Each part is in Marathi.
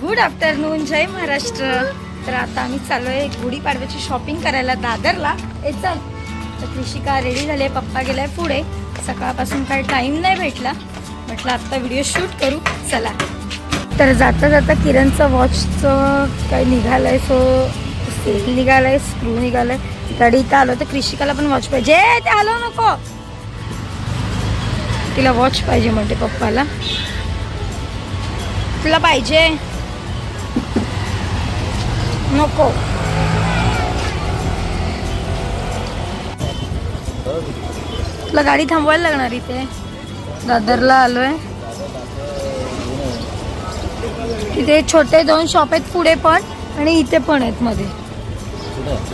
गुड आफ्टरनून जय महाराष्ट्र. तर आता आम्ही चालू आहे गुढीपाडव्याची शॉपिंग करायला दादरला. ए चल. तर कृषिका रेडी झाली आहे पप्पा गेलाय पुढे. सकाळपासून काही टाईम नाही भेटला. म्हटलं आत्ता व्हिडिओ शूट करू. चला. तर जाता जाता किरणचं वॉचचं काही निघालंय सो सेल निघालाय स्क्रू निघालाय. तरी इथं आलो तर कृषिकाला पण वॉच पाहिजे. ते आलो नको. तिला वॉच पाहिजे म्हणते पप्पाला. तुला पाहिजे. नको. तुला गाडी थांबवायला लागणार इथे. दादरला आलोय. तिथे छोटे दोन शॉप आहेत पुढे पण आणि इथे पण आहेत मध्ये.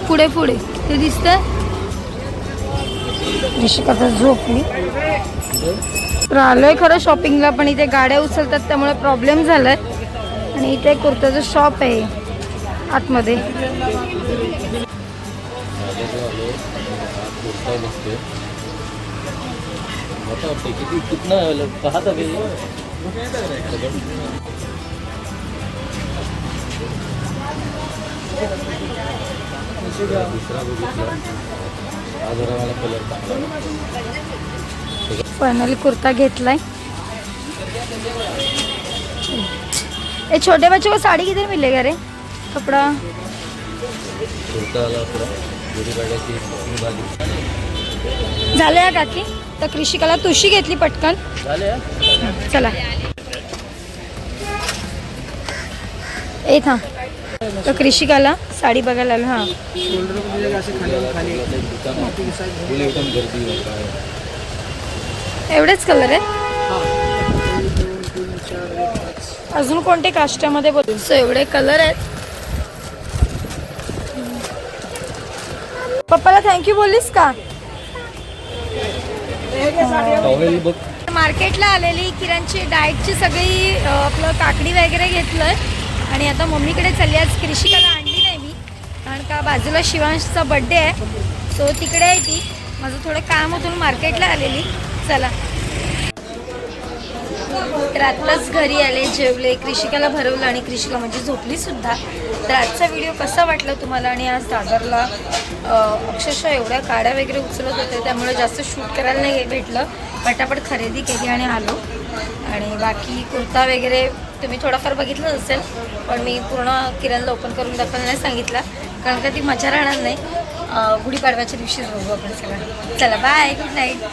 पुढे पुढे. ते दिसतंय? ऋषिकाचा झोपली तर आलोय खरं शॉपिंगला पण इथे गाड्या उचलतात त्यामुळे प्रॉब्लेम झालाय. आणि इथे कुर्ताचं शॉप आहे. आतमध्ये. फायनली कुर्ता घेतलाय. ए छोटे बच्चे को साडी किती मिळेल रे? कपड़ा. झाली या काकी? तर कृषिकाला तुशी घेतली पटकन. झाले हा? चला. ए था तर कृषिकाला साडी बघायला आलो हां. एवढेच कलर आहेत? अजून कोणते काष्ट्यामध्ये बोल सो एवढे कलर आहेत. पप्पाला थँक्यू बोललीस का? मार्केटला आलेली किरणची डाएटची सगळी आपलं काकडी वगैरे घेतलंय. आणि आता मम्मीकडे चालली आज कृषिकाला आणली नाही मी. कारण का बाजूला शिवांशचा बड्डे आहे. सो तिकडे आहे ती. माझं थोडं काम होतं मार्केटला आलेली. चला. तर आत्ताच घरी आले जेवले कृषिकाला भरवलं आणि कृषिका म्हणजे झोपली सुद्धा. तर आजचा व्हिडिओ कसा वाटला तुम्हाला? आणि आज दादरला अक्षरशः एवढ्या काड्या वगैरे उचलत होते त्यामुळे जास्त शूट करायला नाही भेटलं. पटापट खरेदी केली आणि आलो. आणि बाकी कुर्ता वगैरे तुम्ही थोडाफार बघितलं असेल पण मी पूर्ण किरणला ओपन करून दाखवायला नाही सांगितलं कारण का ती मजा राहणार नाही. गुढीपाडव्याच्या दिवशीच बघू आपण सगळं चला बाय गुड नाईट